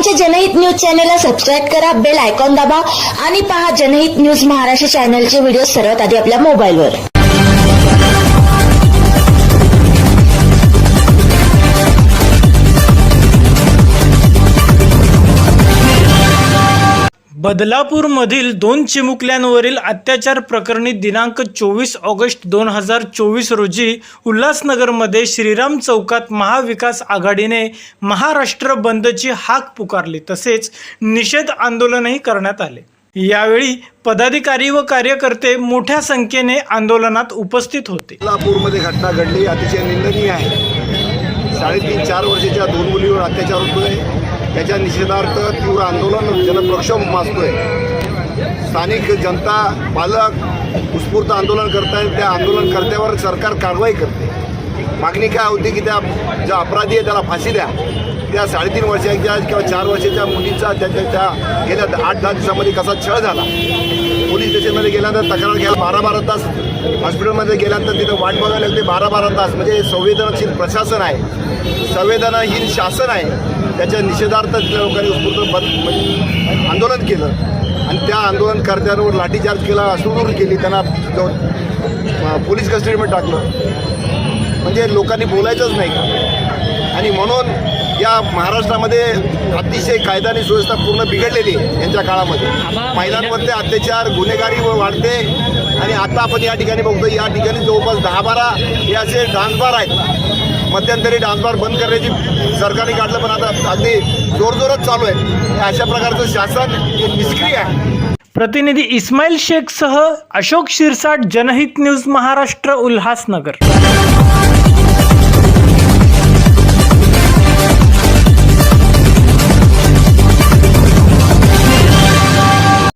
आमचे जनहित न्यूज चॅनेलला सबस्क्राईब करा बेल आयकॉन दाबा आणि पहा जनहित न्यूज महाराष्ट्र चॅनलचे व्हिडिओ सर्वात आधी आपल्या मोबाईलवर बदलापूरमधील दोन चिमुकल्यांवरील अत्याचार प्रकरणी दिनांक चोवीस ऑगस्ट दोन हजार चोवीस रोजी उल्हासनगरमध्ये श्रीराम चौकात महाविकास आघाडीने महाराष्ट्र बंदची हाक पुकारली. तसेच निषेध आंदोलनही करण्यात आले. यावेळी पदाधिकारी व कार्यकर्ते मोठ्या संख्येने आंदोलनात उपस्थित होते. बदलापूरमध्ये घटना घडली. अतिशय निंदनीय आहे. साडेतीन चार वर्षाच्या दोन मुलीवर अत्याचार होतोय. त्याच्या निषेधार्थ तीव्र आंदोलन जनप्रक्षोभ माजतोय. स्थानिक जनता पालक उत्स्फूर्त आंदोलन करतायत. त्या आंदोलनकर्त्यावर सरकार कारवाई करते. मागणी काय होती की त्या ज्या अपराधी आहे त्याला फाशी द्या. त्या साडेतीन वर्षाच्या किंवा चार वर्षाच्या मुलीचा त्याच्या त्या गेल्या आठ दहा दिवसामध्ये कसा छळ झाला. पोलीस स्टेशनमध्ये गेल्यानंतर तक्रार घ्यायला बारा बारा तास हॉस्पिटलमध्ये गेल्यानंतर तिथं वाट बघायला लागते बारा बारा तास. म्हणजे संवेदनशील प्रशासन आहे. संवेदनाहीन शासन आहे. त्याच्या निषेधार्थ तिथल्या लोकांनी उत्स्फूर्त बंद म्हणजे आंदोलन केलं. आणि त्या आंदोलनकर्त्यांवर लाठीचार्ज केला असूर केली. त्यांना पोलीस कस्टडीमध्ये टाकलं. म्हणजे लोकांनी बोलायचंच नाही. का आणि म्हणून या महाराष्ट्रामध्ये अतिशय कायदा आणि सुव्यवस्था पूर्ण बिघडलेली आहे यांच्या काळामध्ये. महिलांवरचे अत्याचार गुन्हेगारी व वाढते. आणि आता आपण या ठिकाणी बघतो या ठिकाणी जवळपास दहा बारा हे असे डान्सबार आहेत. मध्यंतरी डान्सबार बंद करण्याची सरकारने काढलं पण आता अगदी जोरजोरात चालू आहे. अशा प्रकारचं शासन निष्क्रिय आहे. प्रतिनिधी इस्माईल शेखसह अशोक शिरसाट जनहित न्यूज महाराष्ट्र उल्हासनगर.